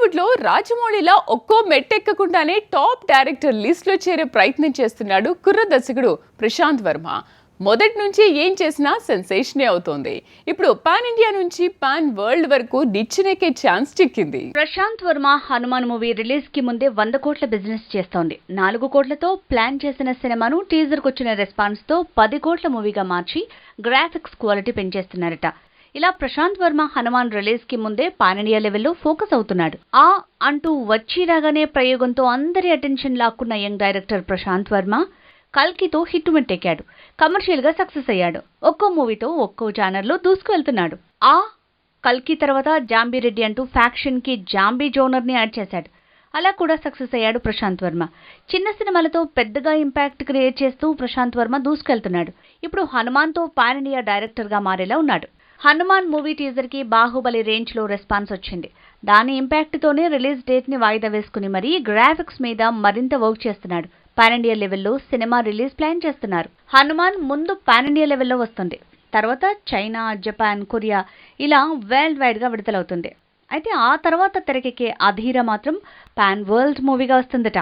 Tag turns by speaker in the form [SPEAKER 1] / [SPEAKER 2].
[SPEAKER 1] టాలీవుడ్లో రాజమౌళిలా ఒక్కో మెట్టెక్కకుండానే top director లిస్ట్లో చేరే ప్రయత్నం చేస్తున్నాడు కుర్ర దర్శకుడు ప్రశాంత్ వర్మ. మొదటి నుంచి ఏం చేసినా సెన్సేషనే అవుతోంది. ఇప్పుడు పాన్ ఇండియా నుంచి పాన్ వరల్డ్ వరకు నిచ్చినకే ఛాన్స్ చిక్కింది.
[SPEAKER 2] ప్రశాంత్ వర్మ హనుమాన్ మూవీ రిలీజ్కి ముందే వంద కోట్ల బిజినెస్ చేస్తోంది. నాలుగు కోట్లతో ప్లాన్ చేసిన సినిమాను టీజర్ వచ్చిన రెస్పాన్స్తో పది కోట్ల మూవీగా మార్చి గ్రాఫిక్స్ క్వాలిటీ పెంచేస్తున్నారట. ఇలా ప్రశాంత్ వర్మ హనుమాన్ రిలీజ్కి ముందే పాన్ ఇండియా లెవెల్లో ఫోకస్ అవుతున్నాడు. ఆ అంటూ వచ్చి రాగానే ప్రయోగంతో అందరి అటెన్షన్ లాక్కున్న యంగ్ డైరెక్టర్ ప్రశాంత్ వర్మ కల్కితో హిట్ మెట్టెక్కాడు కమర్షియల్గా సక్సెస్ అయ్యాడు. ఒక్కో మూవీతో ఒక్కో ఛానల్లో దూసుకువెళ్తున్నాడు. ఆ కల్కి తర్వాత జాంబీ రెడ్డి అంటూ ఫ్యాక్షన్కి జాంబీ జోనర్ని యాడ్ చేశాడు. అలా కూడా సక్సెస్ అయ్యాడు ప్రశాంత్ వర్మ. చిన్న సినిమాలతో పెద్దగా ఇంపాక్ట్ క్రియేట్ చేస్తూ ప్రశాంత్ వర్మ దూసుకెళ్తున్నాడు. ఇప్పుడు హనుమాన్తో పాన్ ఇండియా డైరెక్టర్గా మారేలా ఉన్నాడు. హనుమాన్ మూవీ టీజర్కి బాహుబలి రేంజ్లో రెస్పాన్స్ వచ్చింది. దాని ఇంపాక్ట్తోనే రిలీజ్ డేట్ని వాయిదా వేసుకుని మరీ గ్రాఫిక్స్ మీద మరింత వర్క్ చేస్తున్నాడు. పాన్ ఇండియా లెవెల్లో సినిమా రిలీజ్ ప్లాన్ చేస్తున్నారు. హనుమాన్ ముందు పాన్ ఇండియా లెవెల్లో వస్తుంది. తర్వాత చైనా జపాన్ కొరియా ఇలా వరల్డ్ వైడ్గా విడుదలవుతుంది. అయితే ఆ తర్వాత తెరకెక్కే అధీర మాత్రం పాన్ వరల్డ్ మూవీగా వస్తుందట.